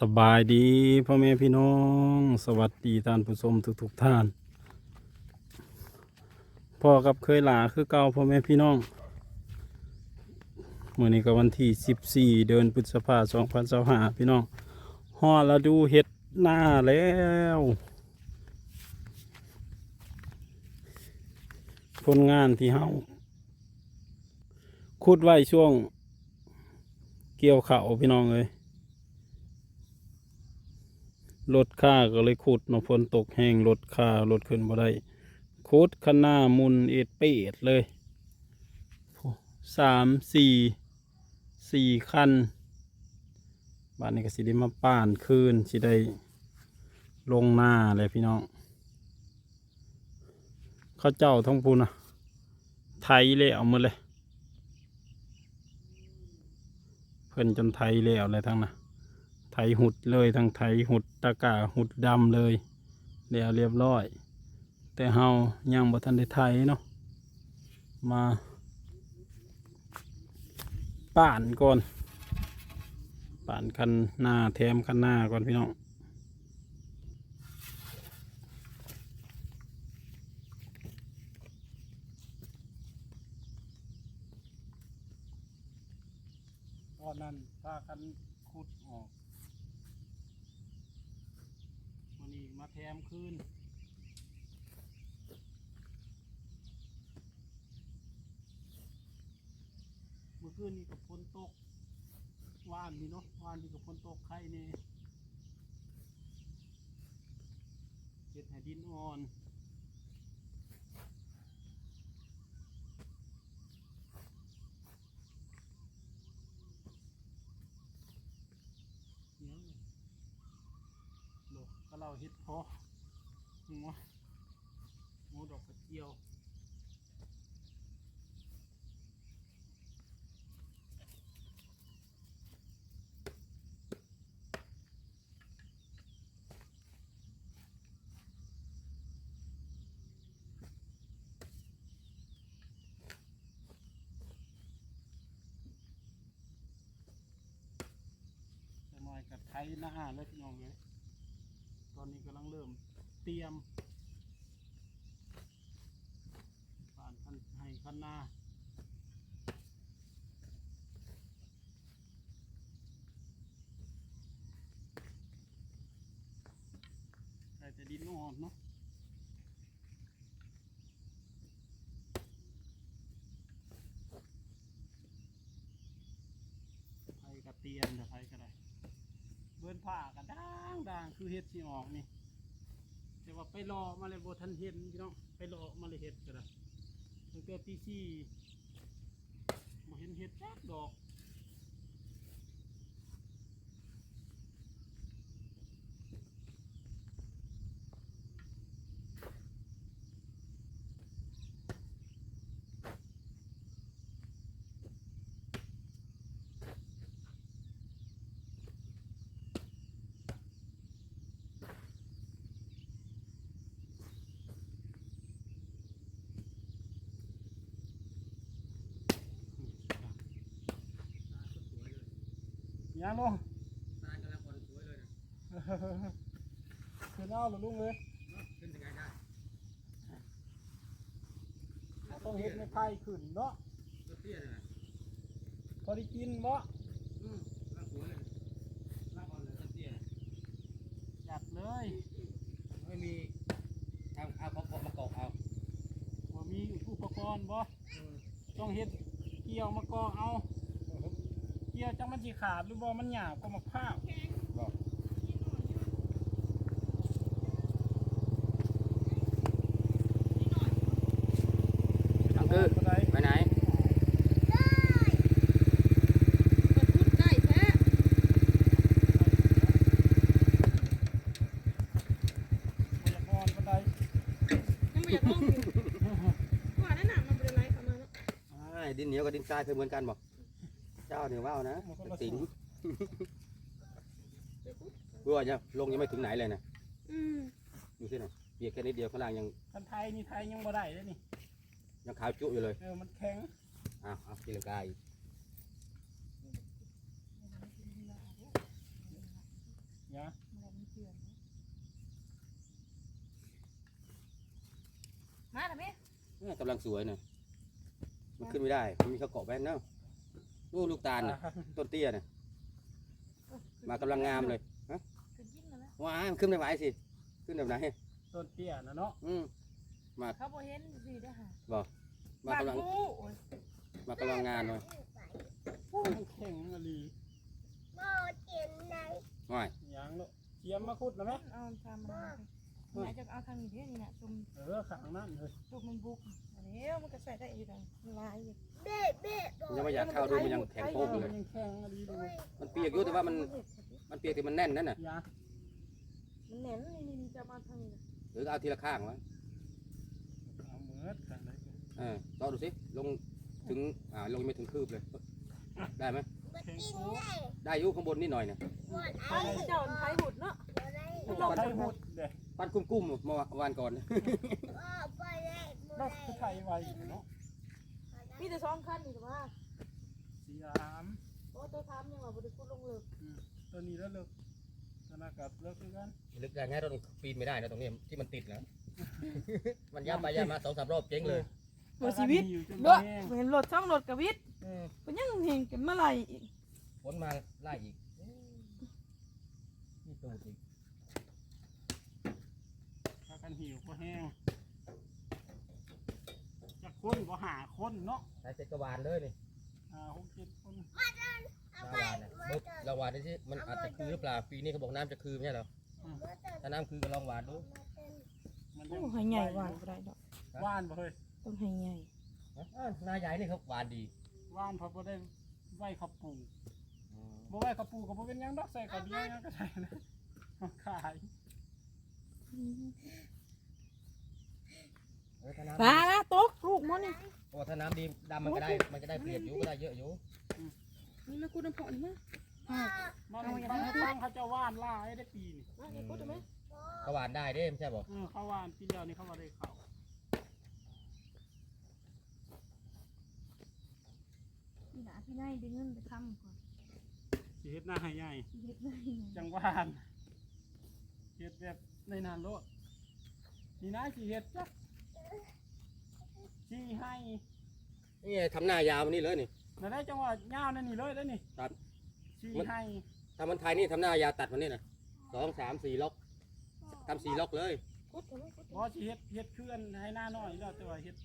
สบายดีพ่อแม่พี่น้อง สวัสดีท่านผู้ชมทุกทุกๆท่านพ่อกับเคยหลาคือเก่าพ่อแม่พี่น้องมื่อนี้ก็วันที่ 14 เดือนพฤษภาคม2025พี่น้องฮอดแล้วดูเห็ดหน้าแล้วผลงานที่เฮาขุดไว้ช่วงเกี่ยวเขาพี่น้องเลย รถค่าก็เลยขุดเนาฝนตกแห้งรถค่ารถขึ้นบ่ได้ขุดขนามุนเอ็ดเปดเลยสามสี่สี่คันบ้านนี้ก็สิได้มาป้านคืนสิได้ลงหน้าเลยพี่น้องเขาเจ้าท้องพูนะไทยเลยเอามเลยเพิ่นจนไทยแล้วเลยทั้งน่ะไถหุดเลยทั้งไถหุด ตะกาหุดดำเลยเรียเรียบร้อย แต่เฮายังบ่ทันได้ไถเนาะมาป่านก่อนป่านคันหน้าแถมคันหน้าก่อนพี่น้องตอนนั้นพากันขุดออก วันนี้มาแถม คืนเมื่อคืนนี้กับฝนตกว่านนี่เนาะว่านนี่กับฝนตกไข่นี่ยเจ็ดให้ดินอ่อนเนี่ยโลกก็เราเฮ็ดพอ หัวหัวดอกกระเจียวกับไทยหน้าแล้วพี่น้องเลย ตอนนี้กำลังเริ่ม เตรียมผ่านคันให้คันนาใส่แต่ดินอ่อนเนาะไทยกระเตียนแต่ไทยก็ไดเบิ้นผ้าก็ด่างด่างคือเห็ดสิออกนี่ แต่ว่าไปรอมาเลยบทันเห็นพี่น้องไปรอมาเลยเห็ดก็ได้ตั้งแต่ตีสี่บ่เห็นเห็ดจักดอก ยังลงตายกำลังคนสวยเลยนะขึ้นเอาหรือลุงเลยขึ้นยังไงได้ต้องเห็ดในไผ่ขึ้นเนาะรถเตี้ยเลยนะพอได้กินบ่อืมร่างสวยเลยร่างอ่อนเลยรถเตี้ยจัดเลยไม่มีเอาเอาพอมาเกาะเอาว่ามีอุปกรณ์บ่ต้องเห็ดเกี่ยวมากอเอา เกี่ยวจังมันสิขาดหรือบ่มันหยาบก็มะพร้าวบอกทางคือไปไหนได้แท้พยากรณ์บันไดยังไม่อยากลองอยู่ว่าแนะนำมันเป็นอะไรประมาณนั้นใช่ดินเหนียวกับดินทรายเคยเหมือนกันบอกาวเนี่ยว้าวนะติงกลัวเนี่ยลงยังไม่ถึงไหนเลยนะอืมดูสินะเบียดแค่นิดเดียวข้างล่างยังคันไทยนี่ไทยยังบ่ได้เลยนี่ยังขาวจุอยู่เลยเออมันแข็งอ้าวเอาตีลังกาอีกยมาทำไมเนี่ยกำลังสวยเนี่ยมันขึ้นไม่ได้มันมีเขาเกาะแบนเนาะ ลูกลูกตาลน่ะต้นเตี้ยน่ะมากำลังงามเลยคือกินแล้วนะว้ามันขึ้นไม่ไหวสิขึ้นแบบไหนต้นเตี้ยนะเนาะอืมเขาบ่เห็นสิได้อค่ะมากำลังบ้นผู้โอ้ยมากำลังงานเลยมันแข็งอะลีง่ายหยังเนาะเทียมมาขุดนะไหมเอาทำมา ไหนจะเอาทางนี้เด้อนี่น่ะตุ่มเออขังนั่นเลยตุ่มมันบุกอันนี้มันก็ใส่ได้อยู่ดังลายอยู่มันยังไม่อยากเข้าดูมันยังแข็งโป๊กอยู่เลย มันยังแข็งอะลีเลยมันเปียกอยู่แต่ว่ามันมันเปียกแต่มันแน่นนั่นน่ะยามันแน่นนี่นี่นี่จะมาทางนี้นะหรือเอาทีละข้างวะเอาเหมือดกันเลยเออต่อดูสิลงถึงอ่าลงไม่ถึงคืบเลย ได้ไหมแข็งโอ้ได้อยู่ข้างบนนิดหน่อยเนี่ยไปเจ้าไทยหุดเนาะไทยหุดเด้ ปั้นกุ้มๆเมื่อวานก่อนเราคือไทยไวอยู่เนาะมีแต่สองคันนี่แต่ว่าสีอามโอ้ตัวทำยังว่าบ่ได้พูดลงเลยตัวนี้แล้วเลิกธนากับเลิกคือกันลึกได้ไงเราต้องปีนไม่ได้นะตรงนี้ที่มันติดนะ มันย่ำไปย่ำมาสองสามรอบเจ๊งเลยหมดชีวิตอยู่จนเบ้อแห้งเห็นรถช่องรถกับวิทย์ก็ยังเห็นกันเมื่อไหร่อีกฝนมาไล่อีกนี่ตูดอีกพา กันหิวก็แห้งจะคนก็หาคนเนาะใช้เจ็ดกระวานเลยนี่หาหกเจ็ดคนกระวานน่ะบึ๊บระวานนี่สิมันอาจจะคือหรือเปล่าปีนี้เขาบอกน้ำจะคือไม่ใช่เหรอถ้าน้ำคือก็ลองหวานดูมันโอ้ให้ใหญ่หวานบ่ได้ดอก ว่านบ่เฮ้ยต้องให้ใหญ่เอ้านาใหญ่นี่เขาหวานดีว่านเพอบ่ได้ไหวเขาปลูกบ่ไหวเขาปลูกก็บ่เป็นหยังดอกใส่กระเบี้ยหยังก็ได้นะเอาขายเออถ้าน้ำ ปลาละตกลูกมันนี่เพราะว่าถ้าน้ำดีดำมันก็ได้ มันจะได้เปรียบอยู่ก็ได้เยอะอยู่นี่มากูน้ำพอนี่มามันมันให้ฟังเขาเจะว่านล่าให้ได้ปีนี่มานี่กูได้ไหมเขาหวานได้เด้ไม่ใช่บอกเออเขาว่านปีเดียวนี่เขาว่าได้เขาพี่หนาพี่นายได้เงินไปทำก่อนสิเฮ็ดหน้าให้ใหญ่ชีวิตได้ไงจังหวานเฮ็ดแบบในนานโลดนี่นะสิเฮ็ดจัก สิให้นี่ไงทำหน้ายาวนี่เลยนี่แล้วได้จังหวะยาวนั่นนี่เลยแล้วนี่ครับสิให้ถ้ามันไทยนี่ทำหน้ายาวตัดมันนี่นะสองสามสี่ล็อกทำสี่ล็อกเลยกูได้ไหมกูบ่สิเฮ็ดเฮ็ดเคลื่อนให้หน้าน้อยแล้วแต่ว่าเฮ็ด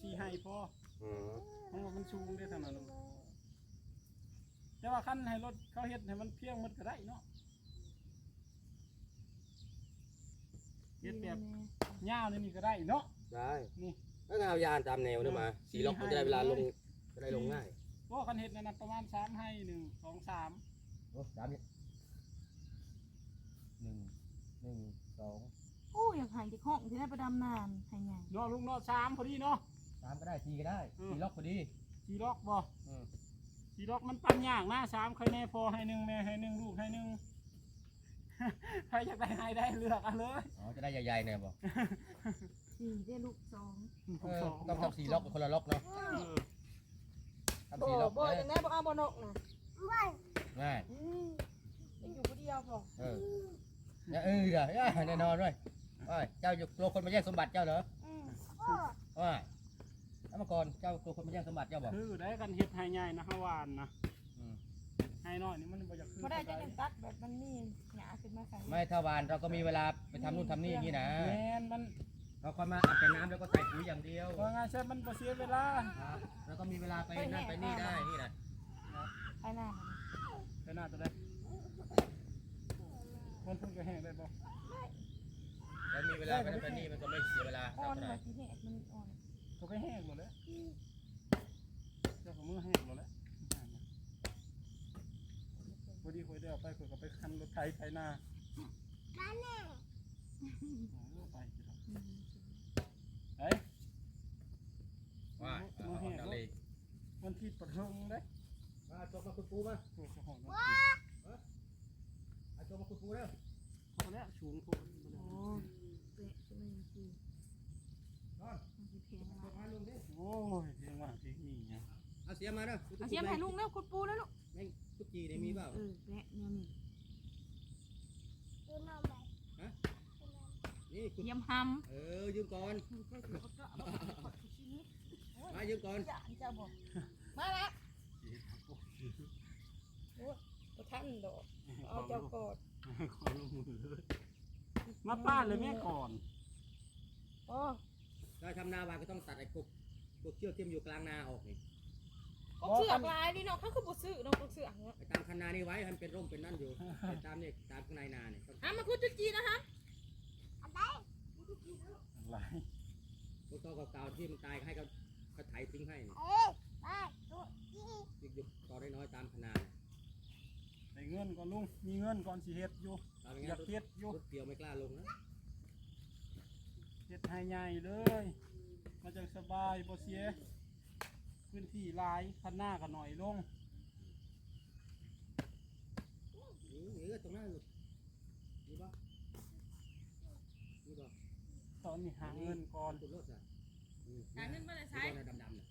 สิให้พออืมมันว่ามันสูงได้ทางนั้นลูกแต่ว่าคันให้รถเขาเฮ็ดให้มันเพียงหมันก็ได้เนาะเฮ็ดแบบยาวนี่นี่ก็ได้เนาะ ได้นี่ถ้าเอายานตามแนวนี่มาสี่ล็อกมันจะได้เวลาลงจะได้ลงง่ายเพราะคันเฮ็ดนั่นนะประมาณสามให้หนึ่งสองสามโอ้สามนี่หนึ่งหนึ่งสองโอ้อยากหายจากห้องที่ได้ประดำนานหายใหญ่เนาะลุงเนาะสามพอดีเนาะ สามก็ได้สี่ก็ได้อืม สี่ล็อกพอดี สี่ล็อกบ่อืม สี่ล็อกมันปั้นยากนะสามใครแน่พอให้หนึ่งแม่ให้หนึ่งลูกให้หนึ่ง ใครอยากได้ให้ได้เลือกเอาเลย อ๋อจะได้ใหญ่ๆหน่อยบอก สี่ได้ลูกสองเออต้องทำสี่ล็อกเป็นคนละล็อกเนาะเออทำสี่ล็อกบ่เอจัองได๋บ่เอาบ่นกน่ะง่ายอืมยังอยู่ผู้เดียวบ่เออเนี่ยเออเดี๋ยวแน่นอนด้วยเอ้ยเจ้าอยู่กลัวคนมาแย่งสมบัติเจ้าเหรออืมว่าแล้วเมื่อก่อนเจ้ากลัวคนมาแย่งสมบัติเจ้าบอกคือได้กันเฮ็ดให้ใหญ่นะฮาวานนะอืมให้น้อยนี่มันบ่อยากขึ้นบ่ได้จะเท่ายังใตัดแบบมันมีหยาขึ้นมาใส่ไม่ถ้าวานเราก็มีเวลาไปทำนู่นทำนี่อย่างนี้นะ แม่นมัน เราค่อยมาอาบแต่น้ำแล้วก็ใส่ปุ๋ยอย่างเดียวว่าไงใช่มันบ่เสียเวลาครับแล้วก็มีเวลาไปนั่นไปนี่ได้นี่นะไปหน้าไปหน้าตัวได้คนเพิ่งจะแห้งได้บ่แล้วมีเวลาไปนั่นไปนี่มันก็ไม่เสียเวลาอ่อนเท่าไหร่ว่าสิเฮ็ดมันอ่อนก็ไปแห้งหมดแล้วเจ้าของมือแห้งหมดแล้วพอดีคุยได้เอาไปคุยกับไปคันรถไถไถนาโอ้ไปสิครับเฮ้ย ว่าเอาเอาเอาเลย มันที่ประทงได้มาตัวมาคุณปูมาโอ้โหเอาตัวมาคุณปูเร็วพอแล้วชูงพวกโอ้เปะใช่ไหมสินอนมันสิเพลงตัวมามาลงดิโอ้ยเพียงว่าเพียงนี่ไงเอาเสียมาเด้อเอาเสียมให้ลุงแล้วขุดปูแล้วลูกแม่งทุกจีเนี่ยมีเปล่าเออแปะเนี่ยนี่นี่คุณเยี่ยมหำเออยืมก่อนมันก็คือก็เอาไปกดชิ้นมายืมก่อนอย่าเจ้าบอก มาละโอ้ยบ่ทันดอกเอาเจ้ากอดขอลงมือเลยมาป้าเลยแม่ก่อนอ๋อเราทำนาวาก็ต้องตัดไอ้กบกบเชือกที่มันอยู่กลางนาออกนี่ก็เสือกลายนี่เนาะเขาคือบ่ซื้อเนาะก็เสือกเนาะไปตามคันนานี่ไว้ให้มันเป็นร่มเป็นนั่นอยู่ไปตามนี่ตามข้างในนาเนี่ยอะมาคุยจุจีนะคะอะไรพวกตัวเก่าๆที่มันตายให้เขาเขาไถทิ้งให้นี่ ยึกๆต่อได้น้อยๆตามคันนาเนี่ยได้เงินก่อนลุง มีเงินก่อนสิเฮ็ดอยู่ตามองั้ยานกรถเฮ็ดอยู่รถเดียวไม่กล้าลงนะเฮ็ดให้ใหญ่เลย มาจังสบายบ่เสีย พื้นที่หลายคันหน้าก็หน่อยลง นี่เออตรงนั้นลูกนี่บ่นี่บ่ตอนนี้หาเงินก่อน ตุรถอะอืมหาเงินมาเลยใช้นี่บ่น่ะดำๆน่ะ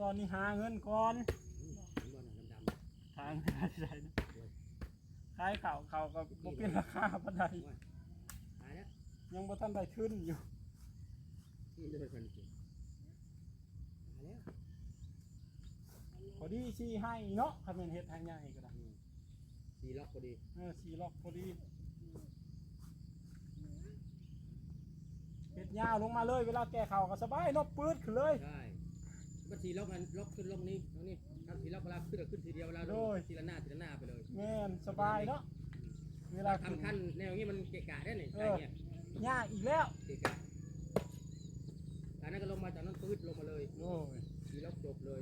ตอนนี้หาเงินก่อนอืมนี่บ่น่ะดำๆน่ะทางไม่ได้ใช่นะขายข่าวข่าวกับบ่เป็นราคาปานใดโอ้ยตายแล้วยังบ่ทันได้ขึ้นอยู่นี่จะเป็นคนจริงตายแล้วพอดีสิให้เนาะคันแม่นเฮ็ดให้ใหญ่ก็ได้อืมสีล็อกพอดีเออสีล็อกพอดีเฮ็ดยาวลงมาเลย เวลาแก้ข่าวก็สบายเนาะปืดขึ้นเลยใช่ บัสีล็อกมันล็อกขึ้นล็อกนี้ตรงนี้ถ้าสีล็อกเวลาขึ้นก็ขึ้นทีเดียวเวลาลโดงยทีละหน้าทีละหน้าไปเลยแม่นสบายเนาะเวลาขึ้นทำขั้นแนวนี้มันเกะกะได้นี่เอใช่อเนี่ยยากอีกแล้วเกะกะอันนั้นก็ลงมาจากนั้นปืดลงมาเลยโอ้ยสีล็อกจบเลย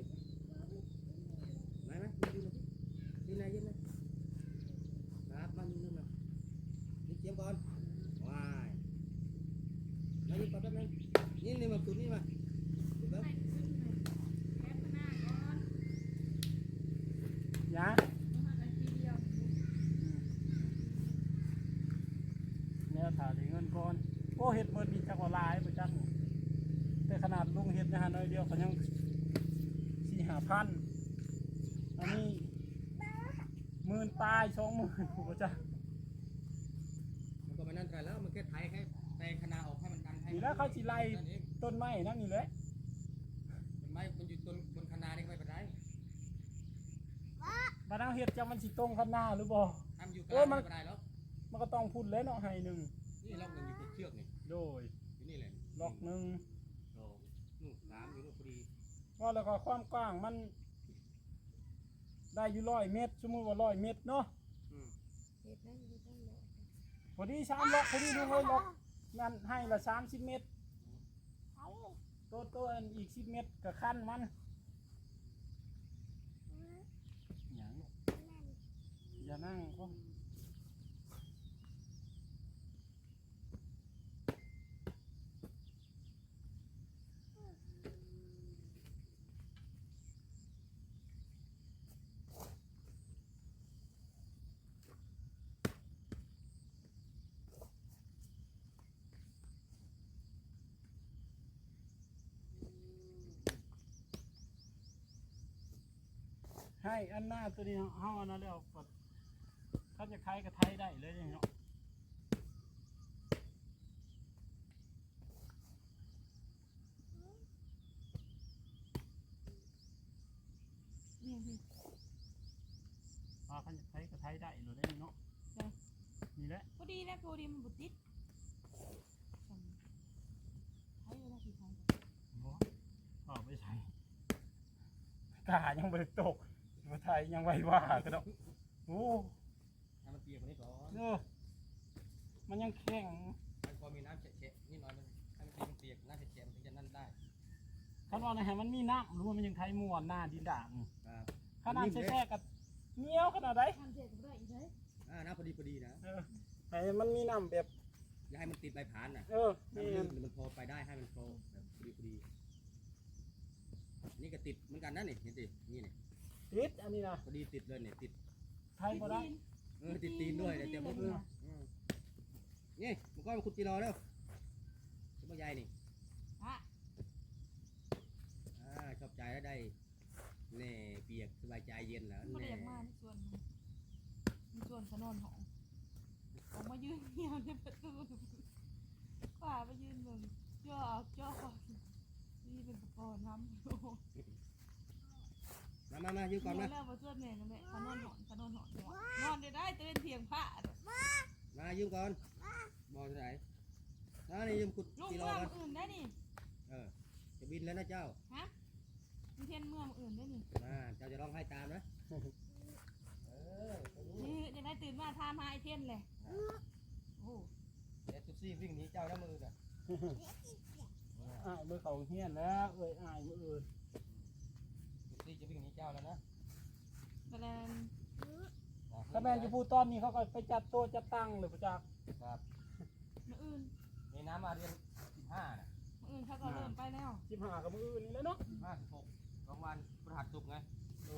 ไหมไหมมาดูหน่อยยืนไหนยืนไหนครับมาดูหน่อยนี่เสียงก่อนว้ายมายืนก่อนแป๊บนึงนี่นี่มาคุณนี่มาดูแป๊บ แค่หน้าก่อน ยา ต้องหากั นทีเดียวเนี่ยถ่ายได้เงินก่อนโอ้เฮ็ดเบิดนี่จักว่าหลายบ่จักแต่ขนาดลุงเฮ็ดนะฮะน้อยเดียวก็ยังสี่ห้าพันอันนี้หมื่นปลายสองหมื่นบ่จักมันก็มานั่นกันแล้วมันแค่ไถให้แปลงคณะออกให้มันดันให้นี่แล้วเขาสิไล่นั่นเองต้นไม้นั่นนี่แหละมันไม่มันอยู่ต้นบนคณะนี่ก็ไม่เป็นไร มานั่งเฮ็ดจะมันสิตรงข้างหน้าหรือบ่ทำอยู่กโอ้ลางมันไม่เป็นไรหรอกมันก็ต้องพูดแล้วเนาะให้หนึ่งนี่ล็อกหนึ่งอยู่ที่เชือกนี่โดยอยู่นี่แหละล็อกหนึ่งสองนู่นสามอยู่นู่นพอดีว่าแล้วก็ความกว้างมัน ได้อยู่ร้อยเมตร สมมุติว่าร้อยเมตรเนาะอืมเฮ็ดนั่นเฮ็ดนั่นเนาะพอดีสามล็อกพอดีดูเลยล็อกนั่นให้ละสามสิบเมตรตัวตัวอันอีกสิบเมตรกับขั้นมันหยังอย่า นั่งก็ให้อันหน้าตัวนี้เฮาอันนั้นแล้วกด ถ้าจะไทยก็ไทยได้เลยเนาะเนี่ยพี่อ่าคันจะไทยก็ไทยได้เลยได้เนาะนี่แหละพอดีแล้วพอดีมันบ่ติดใช้เวลากี่ครั้งบ่เอาไปใช้กายังบ่ได้ตกมาไทยยังไหวว่าก็ดอกโอ้ เออมันยังแข็ง มันพอมีน้ำเฉะๆนิดหน่อยมันให้มันเปียกๆน้ำเฉะๆมันถึงจะนั่นได้ คันว่านะฮะมันมีน้ำหรือว่ามันยังไทยม่วนหน้าดินด่างครับขนาดแท้ๆกับเหนียวขนาดใดทำเสร็จก็ได้อีกเลยอ่าน้ำพอดีพอดีนะ เออให้มันมีน้ำแบบ อย่าให้มันติดใบผานน่ะเออถ้านี่มันลื่นมันพอไปได้ให้มันพอแบบพอดีพอดี นี่ก็ติดเหมือนกันนะนี่เห็นดินี่นี่ติดอันนี้นะพอดีติดเลยเนี่ยติดไทยบ่ได้ เออติดตีนด้วยเนี่ยเตรียมมืออืมนี่มันก็มาขุดจีรอแล้วจะมาใหญ่นี่อะอ่าชอบใจแล้วได้แน่เปียกสบายใจเย็นแล้วมันแน่เรียกมาในส่วนมันในส่วนขนนหองออกมายืนเหี่ยวในประตูป่าไปยืนเบิ่งจ่อจ่อนี่เป็นประก่อนน้ำโอ้โห มามามายืมก่อนนอมานแล้วมาช่วยแม่นะแม่ขานอนหอนขานอนหอนหัวนอนได้ได้ตื่นเที่ยงผ้ามายืมก่อนบอกที่ไหนน้านี่ยืมกุดลุงกิโลเมื่อกันอื่นได้นี่เออ จะบินแล้วนะเจ้าฮะมีเทียนเมื่ออื่นได้นี่มาเจ้าจะร้องไห้ตามนะ เออนี่จะได้ตื่นมาทามหาไอเทียนเลยโอ้เด็ดตุ๊ซี่วิ่งหนีเจ้าแล้วมือน่ะอ้ายมือเขาเฮียนแล้วเอ้ยอ้ายมืออื่น ตุ๊ซี่จะวิ่งหนีเจ้าแล้วนะแมลงถ้าแม่จะพูดตอนนี้เขาก็ไปจัดโต๊ะจัดตั้งเลยประจักษ์ครับมืออื่นมีน้ำมาเดือนสิบห้าน่ะมืออื่นเขาก็เริ่มไปแล้วสิบห้ากับมืออื่นนี่แหล้วเนาะห้าสิบหกสองวันพฤหัสศุกร์ไง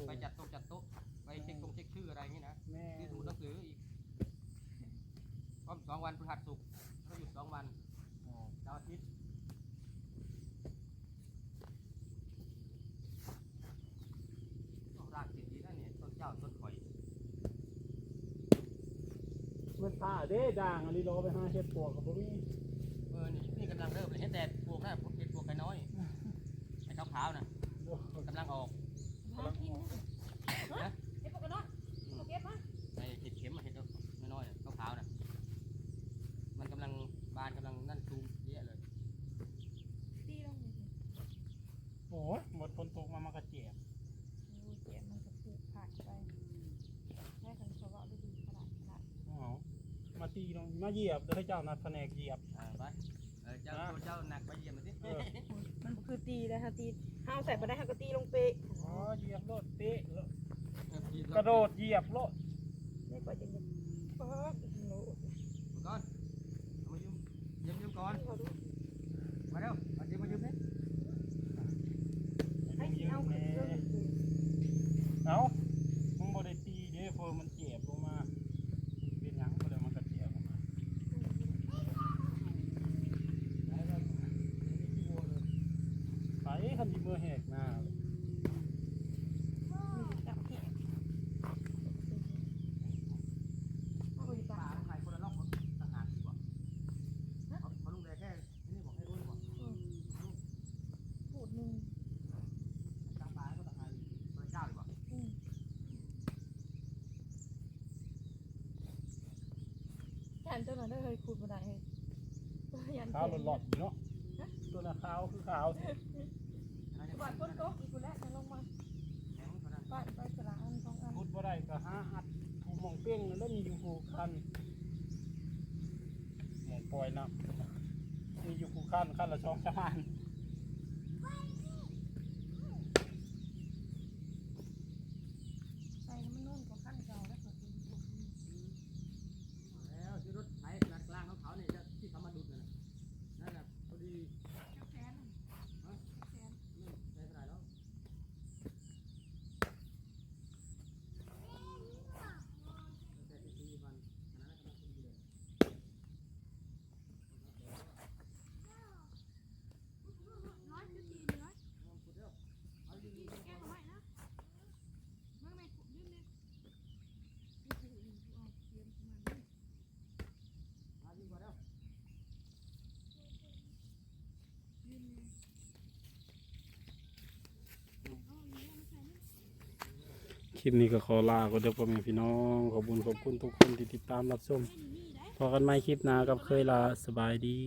ไปจัดโต๊ะจัดโต๊ะไปเช็คตรงเช็คชื่ออะไรอย่างงี้นะแม่ซื้อสมุดหนังสืออีกพร้อมสองวันพฤหัสศุกร์แล้วก็หยุดสองวันเสาร์อาทิตย์รากติดดีนะเนี่ยต้นเจ้าต้นข่อย ผ่าเด้ด่างอันนี้รอไปห้าเช็ดปวกกับบ่มีเออนี่นี่กำลังเริ่มเลยเห็นแต่ปวกนะปลูกเห็ดปวกไก่น้อยไอ้ขาวๆนะกำลังออก หากินนะเฮ้ยปกติเนาะปกติปะ ไอ้เห็ดเข็มอะเห็ดน้อยๆน่ะขาวๆนะมันกำลังบานกำลังนั่นซูมเยอะเลย ตีลงเลยสิ โอ้ยหมดฝนตกมามันก็เจ็บ โอ้ยเจ็บมันจะผูกขาดไปแม่กันเขาว่าดูดีขนาดขนาด อ๋อ มาตีลงมาเหยียบเดี๋ยวให้เจ้านัดแผนกเหยียบ อ่าไปเออเจ้าตัวเจ้าหนักไปเยี่ยมมาสิเออ มันคือตีเลยค่ะตีห้าวใส่มาได้ค่ะก็ตีลงเปะอ๋อเหยียบรถเตะแล้วเออยืนกระโดดเหยียบรถไม่กว่าจะยังป๊อกโน้มาก่อนเอามายืมยืมยืมก่อนเขาดูมาเร็วมายืมมายืมนี่ให้ยืเอามขึ้นแน่เรื่ ดีกว่าอืมยันเจ้าหน่อยได้เคยคูดมาได้เลยยันขาวหลอดๆอยู่เนาะตัวน่ะขาวคือขาว บาดก้นโต๊ะอีกคนแล้วจะลงมาแข็งเท่านั้นบาดไปสละอันสองอันพุดบ่ได้ก็หาอัดผูหมองเป้งแล้วมีอยู่ผูคันมองปล่อยน้ำมีอยู่ผูคันคันละสองชามาน ใส่มันนุ่นกว่าขั้นเก่าแล้วก็คือ แล้วที่รถไถขนาดกลางของเขาเนี่ยจะที่เขามาดูดน่ะนั่นน่ะพอดี แสน ฮะ แสน ไม่ใช่เท่าไหร่แล้วแต่ที่สี่พันอันนั้นกำลังพอดีเลย น้อยจุดสี่น้อย เอาขุดเร็วเอาดีๆ แก้ทำไมนะเมื่อไม่ยืนเลยเอาเรียนมา เอาดีกว่าเร็ว ยืนเลยเอาเรียนมาใส่นี่ คลิปนี้ก็ขอลาก็เดี๋ยวพ่อแม่พี่น้อง ขอบคุณขอบคุณทุกคนที่ติดตามรับชมพอกันไหม่คลิปหน้ากับเคยลาสบายดี